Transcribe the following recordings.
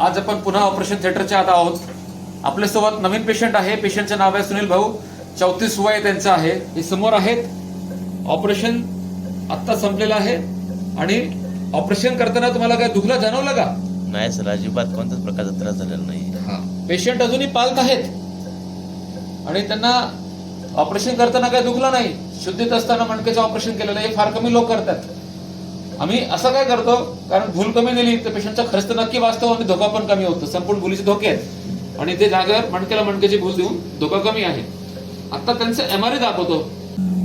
आज आपण पुन्हा ऑपरेशन थिएटरच्या आत आहोत. आपल्यासोबत नवीन पेशंट आहे. पेशंटचं नाव आहे सुनील भाऊ. चौतीस वय त्यांचं आहे. हे समोर आहेत. ऑपरेशन आत्ता संपलेलं आहे. आणि ऑपरेशन करताना तुम्हाला काय दुखलं जाणवलं का? नाही सर अजिबात कोणत्याच प्रकारचा त्रास झालेला नाही. पेशंट अजूनही पालत आहेत. आणि त्यांना ऑपरेशन करताना काय दुखलं नाही? शुद्धीत असताना मणक्याचं ऑपरेशन केलेलं हे फार कमी लोक करतात. आम्ही असं काय करतो? कारण भूल कमी दिली तर पेशंटचा खर्च तर नक्की वाचतो आणि धोका पण कमी होतो. संपूर्ण भुलीचे धोके आहेत. आणि ते जागेवर मणक्याला मणक्याची भूल देऊन धोका कमी आहे. आता त्यांचं एमआरआय दाखवतो.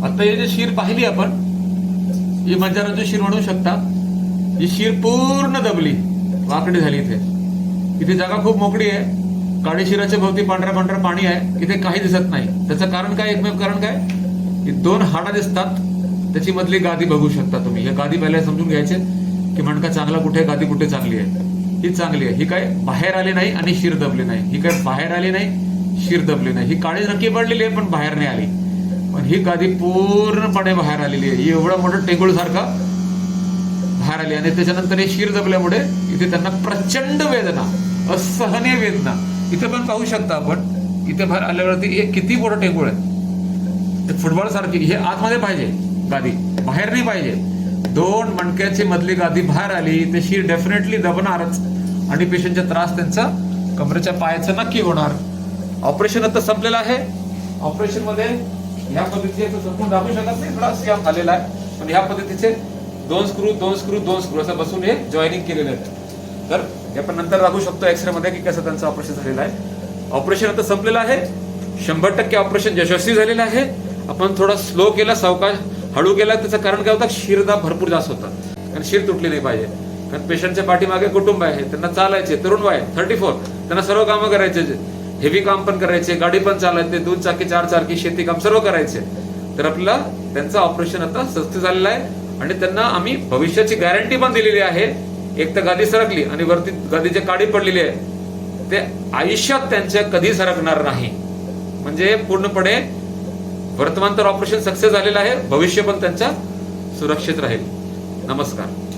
आता हे जे शीर पाहिली आपण ही मंजारांची शीर म्हणू शकता. ही शीर पूर्ण दबली. वाकडी झाली इथे. इथे जागा खूप मोकळी आहे. काळी शिराच्या भोवती पांढऱ्या पांढरा पाणी आहे. इथे काही दिसत नाही. त्याचं कारण काय एकमेव कारण काय? दोन हाडा दिसतात. त्याची मधली गादी बघू शकता तुम्ही. या गादी पहिल्या समजून घ्यायचे की मणका चांगला कुठे गादी कुठे चांगली आहे. ही चांगली आहे. ही काय बाहेर आली नाही आणि शिर दबली नाही. ही काय बाहेर आली नाही शिर दबली नाही. ही काळी नक्की पडलेली आहे पण बाहेर नाही आली. पण ही गादी पूर्णपणे बाहेर आलेली आहे. ही एवढं मोठं टेंगुळ सारखा बाहेर आली आणि त्याच्यानंतर हे शिर दबल्यामुळे इथे त्यांना प्रचंड वेदना असहनीय वेदना. इथे पण पाहू शकता आपण इथे बाहेर आल्यावरती हे किती मोठं टेंगुळ आहे. ते फुटबॉल सारखी हे आतमध्ये पाहिजे. गादी. बाहेर नाही पाहिजे. दोन मणक्याची मधली गादी बाहेर आली तशी डेफिनेटली दबणारच. आणि पेशंटचा त्रास त्यांचा कमरेच्या पायाचं नक्की होणार. ऑपरेशन आता संपलेलं आहे. ऑपरेशनमध्ये ह्या पद्धतीचे संपूर्ण दाबू शकत नाही. थोडा स्कॅम आलेला आहे. पण ह्या पद्धतीचे दोन स्क्रू दोन स्क्रू दोन स्क्रू असं बसून हे जॉईनिंग केलेले आहेत तर हे आपण नंतर दाखवू शकतो एक्सरे मध्ये की कसं त्यांचं ऑपरेशन झालेलं आहे. ऑपरेशन आता संपलेलं आहे. शंभर टक्के ऑपरेशन यशस्वी झालेलं आहे. आपण थोडा स्लो केला सावकाश हळू केला त्याचं कारण काय होतं? शिरदाब भरपूर जास्त होता कारण शिर तुटली नाही पाहिजे. कारण पेशंटच्या पाठीमागे कुटुंब आहे त्यांना चालायचे तरुण वय थर्टी फोर त्यांना सर्व कामं करायचे हेवी काम पण करायचे गाडी पण चालायचे दोन चाकी चार चाकी शेती काम सर्व करायचे. तर आपल्याला त्यांचं ऑपरेशन आता स्वस्त झालेलं आहे आणि त्यांना आम्ही भविष्याची गॅरंटी पण दिलेली आहे. एक तर गादी सरकली आणि वरती गादीचे काडी पडलेली आहे. ते आयुष्यात त्यांच्या कधी सरकणार नाही. म्हणजे पूर्णपणे वर्तमान तर ऑपरेशन सक्सेस झालेलं आहे. भविष्य पण त्यांचा सुरक्षित राहील. नमस्कार.